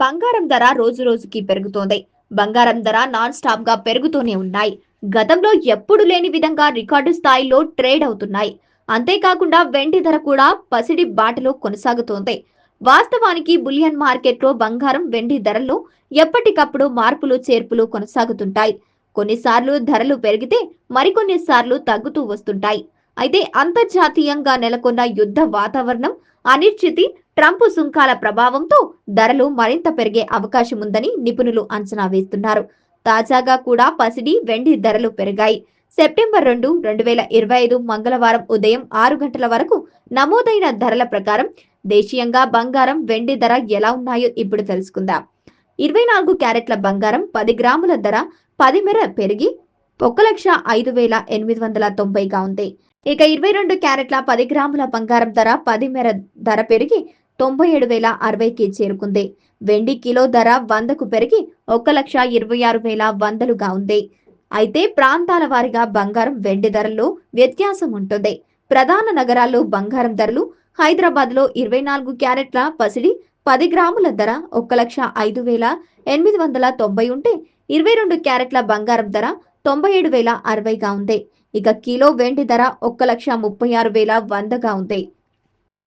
బంగారం ధర రోజు రోజుకి పెరుగుతోంది. బంగారం ధర నాన్ స్టాప్గా పెరుగుతూనే ఉన్నాయి. గతంలో ఎప్పుడు లేని విధంగా రికార్డు స్థాయిలో ట్రేడ్ అవుతున్నాయి. అంతేకాకుండా వెండి ధర కూడా పసిడి బాటలో కొనసాగుతోంది. వాస్తవానికి బులియన్ మార్కెట్లో బంగారం వెండి ధరల్లో ఎప్పటికప్పుడు మార్పులు చేర్పులు కొనసాగుతుంటాయి. కొన్నిసార్లు ధరలు పెరిగితే మరికొన్ని సార్లు తగ్గుతూ వస్తుంటాయి. అయితే అంతర్జాతీయంగా నెలకొన్న యుద్ధ వాతావరణం అనిశ్చితి ట్రంప్ సుంకాల ప్రభావంతో ధరలు మరింత పెరిగే అవకాశం ఉందని నిపుణులు అంచనా వేస్తున్నారు. తాజాగా కూడా పసిడి వెండి ధరలు పెరిగాయి. సెప్టెంబర్ రెండు రెండు వేల ఇరవై ఐదు మంగళవారం ఉదయం ఆరు గంటల వరకు నమోదైన ధరల ప్రకారం దేశీయంగా బంగారం వెండి ధర ఎలా ఉన్నాయో ఇప్పుడు తెలుసుకుందాం. ఇరవై నాలుగు క్యారెట్ల బంగారం పది గ్రాముల ధర పది మేర పెరిగి ఒక లక్ష ఐదు వేల ఎనిమిది వందల తొంభైగా ఉంది. ఇక ఇరవై రెండు క్యారెట్ల పది గ్రాముల బంగారం ధర పది మేర ధర పెరిగి తొంభై ఏడు వేల అరవైకి చేరుకుంది. వెండి కిలో ధర వందకు పెరిగి ఒక లక్ష ఇరవై ఆరు వేల వందలుగా ఉంది. అయితే ప్రాంతాల వారీగా బంగారం వెండి ధరల్లో వ్యత్యాసం ఉంటుంది. ప్రధాన నగరాల్లో బంగారం ధరలు హైదరాబాద్లో ఇరవై నాలుగు క్యారెట్ల పసిడి పది గ్రాముల ధర ఒక లక్ష ఐదు వేల ఎనిమిది వందల తొంభై ఉంటే ఇరవై రెండు క్యారెట్ల బంగారం ధర తొంభై ఏడు వేల అరవైగా ఉంది. ఇక కిలో వెండి ధర ఒక్క లక్ష ముప్పై ఆరు వేల వందగా ఉంది.